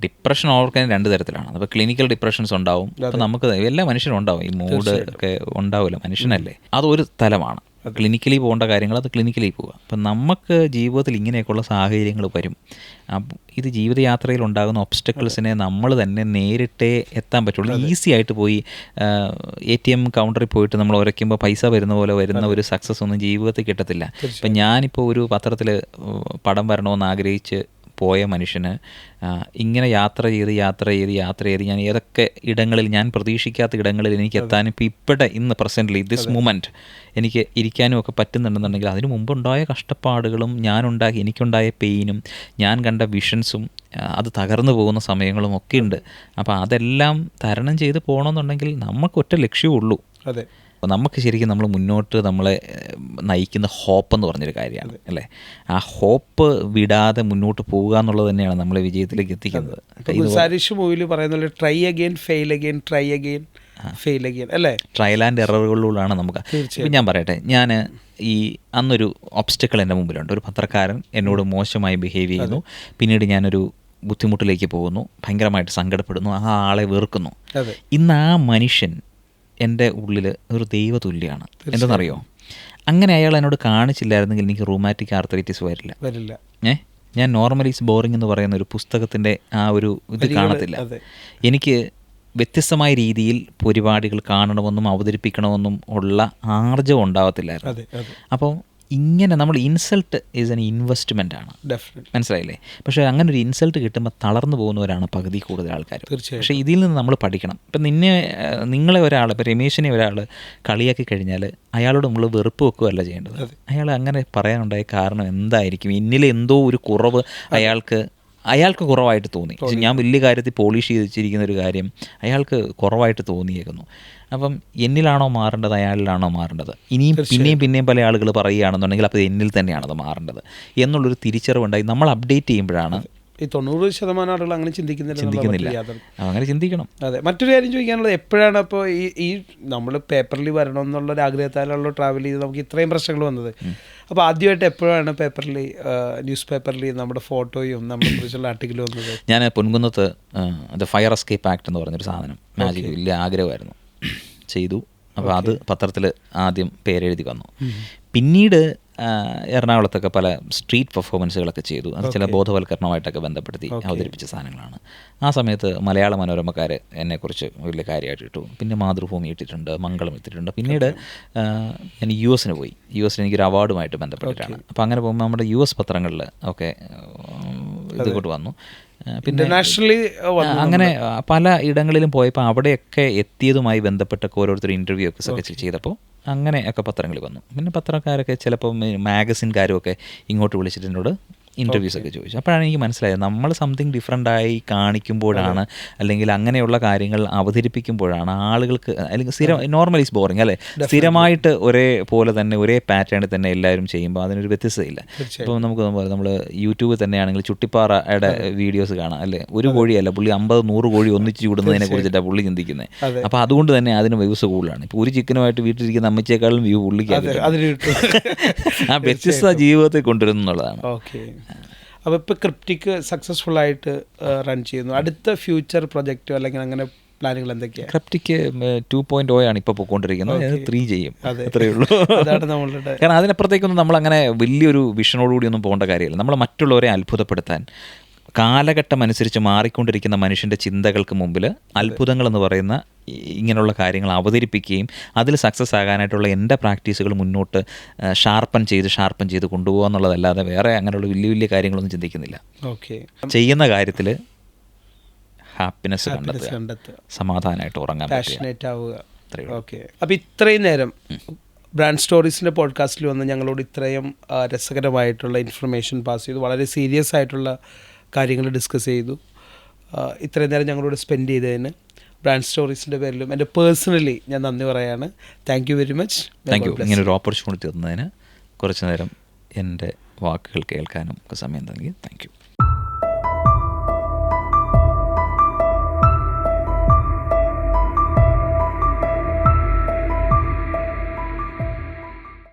ഡിപ്രഷൻ ഓവർക്കാൻ രണ്ട് തരത്തിലാണ്. അപ്പോൾ ക്ലിനിക്കൽ ഡിപ്രഷൻസ് ഉണ്ടാവും. അപ്പോൾ നമുക്ക് എല്ലാ മനുഷ്യനും ഉണ്ടാവും. ഈ മൂഡ് ഒക്കെ ഉണ്ടാവില്ല. മനുഷ്യനല്ലേ. അതൊരു തലമാണ്. ക്ലിനിക്കലി പോകേണ്ട കാര്യങ്ങൾ അത് ക്ലിനിക്കലി പോവുക. അപ്പം നമുക്ക് ജീവിതത്തിൽ ഇങ്ങനെയൊക്കെയുള്ള സാഹചര്യങ്ങൾ വരും. ഇത് ജീവിതയാത്രയിൽ ഉണ്ടാകുന്ന ഒബ്സ്റ്റക്കിൾസിനെ നമ്മൾ തന്നെ നേരിട്ടേ എത്താൻ പറ്റുള്ളൂ. ഈസി ആയിട്ട് പോയി എ ടി എം കൗണ്ടറിൽ പോയിട്ട് നമ്മൾ ഉരയ്ക്കുമ്പോൾ പൈസ വരുന്ന പോലെ വരുന്ന ഒരു സക്സസ് ഒന്നും ജീവിതത്തിൽ കിട്ടത്തില്ല. ഇപ്പം ഞാനിപ്പോൾ ഒരു പത്രത്തിൽ പടം വരണമെന്ന് ആഗ്രഹിച്ച് പോയ മനുഷ്യന് ഇങ്ങനെ യാത്ര ചെയ്ത് യാത്ര ചെയ്ത് യാത്ര ചെയ്ത് ഞാൻ ഏതൊക്കെ ഇടങ്ങളിൽ ഞാൻ പ്രതീക്ഷിക്കാത്ത ഇടങ്ങളിൽ എനിക്ക് എത്താനും ഇപ്പോൾ ഇപ്പോഴത്തെ ഇന്ന് പ്രസന്റ്ലി ദിസ് മൂമെന്റ് എനിക്ക് ഇരിക്കാനും ഒക്കെ പറ്റുന്നുണ്ടെന്നുണ്ടെങ്കിൽ അതിനു മുമ്പുണ്ടായ കഷ്ടപ്പാടുകളും ഞാനുണ്ടാക്കി എനിക്കുണ്ടായ പെയിനും ഞാൻ കണ്ട വിഷൻസും അത് തകർന്നു പോകുന്ന സമയങ്ങളും ഒക്കെ ഉണ്ട്. അപ്പോൾ അതെല്ലാം തരണം ചെയ്ത് പോകണമെന്നുണ്ടെങ്കിൽ നമുക്ക് ഒറ്റ ലക്ഷ്യമേ ഉള്ളൂ. അതെ. അപ്പോൾ നമുക്ക് ശരിക്കും നമ്മൾ മുന്നോട്ട് നമ്മളെ നയിക്കുന്ന ഹോപ്പ് എന്ന് പറഞ്ഞൊരു കാര്യമാണ് അല്ലേ? ആ ഹോപ്പ് വിടാതെ മുന്നോട്ട് പോവുക എന്നുള്ളത് തന്നെയാണ് നമ്മളെ വിജയത്തിലേക്ക് എത്തിക്കുന്നത്. സാരിഷ് മൂവിയിൽ പറയുന്ന try again fail again try again fail again അല്ലേ? ട്രയൽ ആൻഡ് എററുകളിലൂടെയാണ് നമുക്ക്. ഇപ്പം ഞാൻ പറയട്ടെ ഞാൻ ഈ അന്നൊരു ഒബ്സ്റ്റക്കിൾ എന്റെ മുമ്പിലുണ്ട്. ഒരു പത്രക്കാരൻ എന്നോട് മോശമായി ബിഹേവ് ചെയ്യുന്നു. പിന്നീട് ഞാനൊരു ബുദ്ധിമുട്ടിലേക്ക് പോകുന്നു. ഭയങ്കരമായിട്ട് സങ്കടപ്പെടുന്നു. ആ ആളെ വെറുക്കുന്നു. ഇന്ന് ആ മനുഷ്യൻ എന്റെ ഉള്ളിൽ ഒരു ദൈവതുല്യമാണ് എന്തെന്നറിയോ? അങ്ങനെ അയാൾ എന്നോട് കാണിച്ചില്ലായിരുന്നെങ്കിൽ എനിക്ക് റൂമാറ്റിക് ആർത്തറൈറ്റിസ് വരില്ല. വരില്ല. ഏ? ഞാൻ നോർമലീസ് ബോറിംഗ് എന്ന് പറയുന്ന ഒരു പുസ്തകത്തിന്റെ ആ ഒരു ഇത് കാണത്തില്ല. എനിക്ക് വ്യത്യസ്തമായ രീതിയിൽ പരിപാടികൾ കാണണമെന്നും അവതരിപ്പിക്കണമെന്നും ഉള്ള ആർജവം അതെ അപ്പോൾ ഇങ്ങനെ നമ്മൾ ഇൻസൾട്ട് ഈസ് എൻ ഇൻവെസ്റ്റ്മെന്റ് ആണ്. ഡെഫിനറ്റ് മനസ്സിലായില്ലേ? പക്ഷേ അങ്ങനെ ഒരു ഇൻസൾട്ട് കിട്ടുമ്പോൾ തളർന്നു പോകുന്നവരാണ് പകുതി കൂടുതൽ ആൾക്കാർ. തീർച്ചയായും. പക്ഷേ ഇതിൽ നിന്ന് നമ്മൾ പഠിക്കണം. ഇപ്പം നിന്നെ നിങ്ങളെ ഒരാൾ ഇപ്പം രമേശിനെ ഒരാൾ കളിയാക്കി കഴിഞ്ഞാൽ അയാളോട് നമ്മൾ വെറുപ്പ് വെക്കുകയല്ല ചെയ്യേണ്ടത്. അയാൾ അങ്ങനെ പറയാനുണ്ടായ കാരണം എന്തായിരിക്കും? എന്നിൽ എന്തോ ഒരു കുറവ് അയാൾക്ക് അയാൾക്ക് കുറവായിട്ട് തോന്നി. പക്ഷെ ഞാൻ വലിയ കാര്യത്തിൽ പോളിഷ് ചെയ്തിരിക്കുന്ന വെച്ചിരിക്കുന്ന ഒരു കാര്യം അയാൾക്ക് കുറവായിട്ട് തോന്നിയേക്കുന്നു. അപ്പം എന്നിലാണോ മാറേണ്ടത്? അയാളിലാണോ മാറേണ്ടത്? ഇനിയും പിന്നെയും പിന്നെയും പല ആളുകൾ പറയുകയാണെന്നുണ്ടെങ്കിൽ അപ്പോൾ എന്നിൽ തന്നെയാണ് തന്നെയാണത് മാറേണ്ടത്. എന്നുള്ളൊരു തിരിച്ചറിവുണ്ടായി. നമ്മൾ അപ്ഡേറ്റ് ചെയ്യുമ്പോഴാണ് ഈ തൊണ്ണൂറ് ശതമാനം ആളുകൾ അങ്ങനെ ചിന്തിക്കുന്നില്ല ചിന്തിക്കുന്നില്ല. അങ്ങനെ ചിന്തിക്കണം. അതെ മറ്റൊരു കാര്യം ചോദിക്കാനുള്ളത് എപ്പോഴാണ് അപ്പോൾ ഈ ഈ നമ്മൾ പേപ്പറിൽ വരണം എന്നുള്ള ഒരു ആഗ്രഹത്താലുള്ള ട്രാവൽ ചെയ്ത് നമുക്ക് ഇത്രയും പ്രശ്നങ്ങൾ വന്നത്. അപ്പോൾ ആദ്യമായിട്ട് എപ്പോഴാണ് പേപ്പറിൽ ന്യൂസ് പേപ്പറിൽ നമ്മുടെ ഫോട്ടോയും നമ്മളെ കുറിച്ചുള്ള ആർട്ടിക്കൽ വന്നത്? ഞാൻ പൊൻകുന്നത്ത് അത് ഫയർ എസ്കേപ്പ് ആക്ട് എന്ന് പറഞ്ഞൊരു സാധനം മാജിക് വലിയ ആഗ്രഹമായിരുന്നു. ചെയ്തു. അപ്പോൾ അത് പത്രത്തിൽ ആദ്യം പേരെഴുതി വന്നു. പിന്നീട് എറണാകുളത്തൊക്കെ പല സ്ട്രീറ്റ് പെർഫോമൻസുകളൊക്കെ ചെയ്തു. അത് ചില ബോധവൽക്കരണമായിട്ടൊക്കെ ബന്ധപ്പെടുത്തി അവതരിപ്പിച്ച സാധനങ്ങളാണ്. ആ സമയത്ത് മലയാള മനോരമക്കാർ എന്നെക്കുറിച്ച് വലിയ കാര്യമായിട്ട് ഇട്ടു. പിന്നെ മാതൃഭൂമി ഇട്ടിട്ടുണ്ട് മംഗളം ഇട്ടിട്ടുണ്ട്. പിന്നീട് ഞാൻ യു എസിന് പോയി. യു എസിന് എനിക്കൊരു അവാർഡുമായിട്ട് ബന്ധപ്പെട്ടിട്ടാണ്. അപ്പോൾ അങ്ങനെ പോകുമ്പോൾ നമ്മുടെ യു എസ് പത്രങ്ങളിൽ ഒക്കെ ഇത് കൊണ്ട് വന്നു. പിന്നെ ഇന്റർനാഷണലി അങ്ങനെ പല ഇടങ്ങളിലും പോയപ്പോൾ അവിടെയൊക്കെ എത്തിയതുമായി ബന്ധപ്പെട്ടൊക്കെ ഓരോരുത്തർ ഇന്റർവ്യൂ ഒക്കെ ചെയ്തപ്പോൾ അങ്ങനെ ഒക്കെ പത്രങ്ങളിൽ വന്നു. പിന്നെ പത്രക്കാരൊക്കെ ചിലപ്പോൾ മാഗസിൻകാരും ഒക്കെ ഇങ്ങോട്ട് വിളിച്ചിട്ട് എന്നോട് ഇന്റർവ്യൂസ് ഒക്കെ ചോദിച്ചു. അപ്പോഴാണ് എനിക്ക് മനസ്സിലായത് നമ്മൾ സംതിങ് ഡിഫറെന്റ് ആയി കാണിക്കുമ്പോഴാണ് അല്ലെങ്കിൽ അങ്ങനെയുള്ള കാര്യങ്ങൾ അവതരിപ്പിക്കുമ്പോഴാണ് ആളുകൾക്ക് അല്ലെങ്കിൽ സ്ഥിരം നോർമലി ഈസ് ബോറിങ് അല്ലേ? സ്ഥിരമായിട്ട് ഒരേ പോലെ തന്നെ ഒരേ പാറ്റേണിൽ തന്നെ എല്ലാവരും ചെയ്യുമ്പോൾ അതിനൊരു വ്യത്യസ്തതയില്ല. ഇപ്പോൾ നമുക്ക് നമ്മൾ യൂട്യൂബിൽ തന്നെയാണെങ്കിൽ ചുട്ടിപ്പാറയുടെ വീഡിയോസ് കാണാം അല്ലേ? ഒരു കോഴിയല്ല പുള്ളി അമ്പത് നൂറ് കോഴി ഒന്നിച്ച് ചൂടുന്നതിനെ കുറിച്ചിട്ടാണ് പുള്ളി ചിന്തിക്കുന്നത് അപ്പോൾ അതുകൊണ്ട് തന്നെ അതിന് വ്യൂസ് കൂടുതലാണ്. ഇപ്പോൾ ഒരു ചിക്കനുമായിട്ട് വീട്ടിലിരിക്കുന്ന അമ്മച്ചേക്കാളും വ്യൂ പുള്ളിക്ക് അതിന് കിട്ടും ആ വ്യത്യസ്ത ജീവിതത്തെ കൊണ്ടുവരുന്നുള്ളതാണ്. ഓക്കെ അപ്പോൾ ഇപ്പോൾ ക്രിപ്റ്റിക്ക് സക്സസ്ഫുൾ ആയിട്ട് റൺ ചെയ്യുന്നു. അടുത്ത ഫ്യൂച്ചർ പ്രൊജക്റ്റ് അല്ലെങ്കിൽ അങ്ങനെ പ്ലാനുകൾ എന്തൊക്കെയാണ് ക്രിപ്റ്റിക്ക് ടു പോയിന്റ് ഓ ആണ് ഇപ്പോൾ പോയിക്കൊണ്ടിരിക്കുന്നത് ത്രീ ചെയ്യും. അത്രയേ ഉള്ളൂ. അതാണ് നമ്മളുടെ കാരണം അതിനപ്പുറത്തേക്കൊന്നും നമ്മൾ അങ്ങനെ വലിയൊരു വിഷനോടുകൂടി ഒന്നും പോകേണ്ട കാര്യമില്ല. നമ്മൾ മറ്റുള്ളവരെ അത്ഭുതപ്പെടുത്താൻ കാലഘട്ടം അനുസരിച്ച് മാറിക്കൊണ്ടിരിക്കുന്ന മനുഷ്യന്റെ ചിന്തകൾക്ക് മുമ്പിൽ അത്ഭുതങ്ങൾ എന്ന് പറയുന്ന ഇങ്ങനെയുള്ള കാര്യങ്ങൾ അവതരിപ്പിക്കുകയും അതിൽ സക്സസ് ആകാനായിട്ടുള്ള എന്റെ പ്രാക്ടീസുകൾ മുന്നോട്ട് ഷാർപ്പൻ ചെയ്ത് ഷാർപ്പൻ ചെയ്ത് കൊണ്ടുപോകുക എന്നുള്ളതല്ലാതെ വേറെ അങ്ങനെയുള്ള വലിയ വലിയ കാര്യങ്ങളൊന്നും ചിന്തിക്കുന്നില്ല. ഓക്കെ. ചെയ്യുന്ന കാര്യത്തിൽ ഹാപ്പിനെസ് കണ്ടെത്തുക. സമാധാനമായിട്ട് ഉറങ്ങാൻ പാഷനേറ്റ് ആവുക. ഓക്കെ. അപ്പോൾ ഇത്രയും നേരം ബ്രാൻഡ് സ്റ്റോറീസിന്റെ പോഡ്കാസ്റ്റിൽ വന്ന് ഞങ്ങളോട് ഇത്രയും രസകരമായിട്ടുള്ള ഇൻഫർമേഷൻ പാസ് ചെയ്തു. വളരെ സീരിയസ് ആയിട്ടുള്ള കാര്യങ്ങൾ ഡിസ്കസ് ചെയ്തു. ഇത്രയും നേരം ഞങ്ങളോട് സ്പെൻഡ് ചെയ്തതിന് ബ്രാൻഡ് സ്റ്റോറീസിന്റെ പേരിലും എന്റെ പേഴ്സണലി ഞാൻ നന്ദി പറയാണ്. Thank you very much thank you ഇങ്ങനെ ഒരു ഓപ്പർച്യൂണിറ്റി തന്നതിന് കുറച്ച് നേരം എന്റെ വാക്കുകൾ കേൾക്കാനും ഒക്കെ സമയം നൽകി. Thank you